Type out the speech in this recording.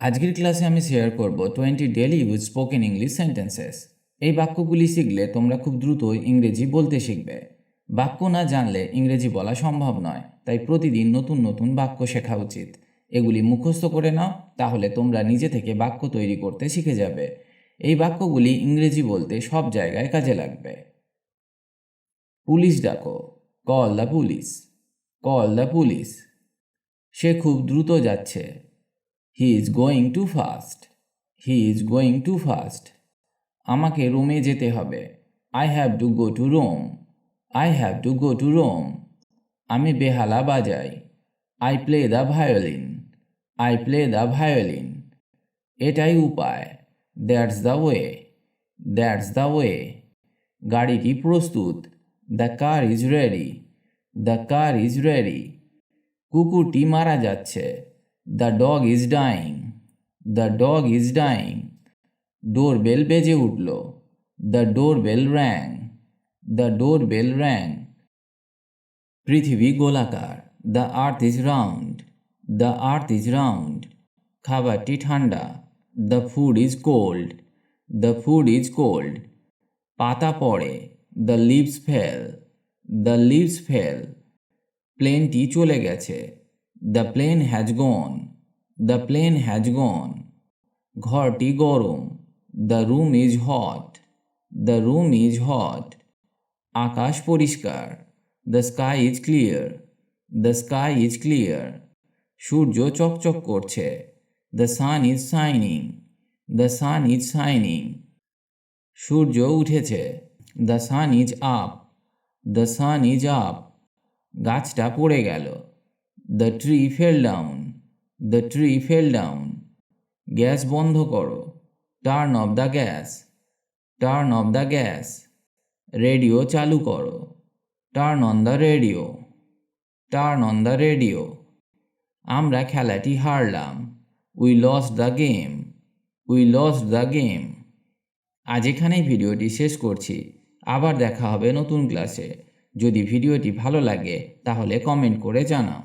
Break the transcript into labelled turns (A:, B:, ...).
A: আজকের ক্লাসে আমি শেয়ার করব twenty daily use spoken English sentences এই বাক্যগুলি শিখলে তোমরা খুব দ্রুত ইংরেজি বলতে শিখবে। বাক্য না জানলে ইংরেজি বলা সম্ভব নয়, তাই প্রতিদিন নতুন নতুন বাক্য শেখা উচিত। এগুলি মুখস্থ করে নাও, তাহলে তোমরা নিজে থেকে বাক্য তৈরি করতে শিখে যাবে। এই বাক্যগুলি ইংরেজি বলতে সব জায়গায় কাজে লাগবে। পুলিশ ডাকো call the police call the police সে খুব দ্রুত যাচ্ছে। He is going too fast he is going too fast আমাকে রোমে যেতে হবে। I have to go to Rome I have to go to Rome আমি বেহালা বাজাই। I play the violin I play the violin এটাই উপায়। That's the way that's the way গাড়িটি প্রস্তুত? The car is ready the car is ready কুকুরটি মারা যাচ্ছে। The dog is dying the dog is dying door bell বেজে উঠল। The door bell rang the door bell rang পৃথিবী গোলাকার। The earth is round the earth is round খাবারটি ঠান্ডা। The food is cold the food is cold পাতা পড়ে। The leaves fell the leaves fell প্লেনটি চলে গেছে। The plane has gone the plane has gone ঘরটি গরম। The room is hot the room is hot আকাশ পরিষ্কার। The sky is clear the sky is clear সূর্য চকচক করছে। The sun is shining the sun is shining সূর্য উঠেছে। The sun is up the sun is up গাছটা পড়ে গেল। The tree fell down the tree fell down gas বন্ধ করো। Turn off the gas turn off the gas radio চালু করো। Turn on the radio turn on the radio আমরা খেলাটি হারলাম। We lost the game we lost the game আজ এখানেই ভিডিওটি শেষ করছি। আবার দেখা হবে নতুন ক্লাসে যদি ভিডিওটি ভালো লাগে, তাহলে কমেন্ট করে জানাও।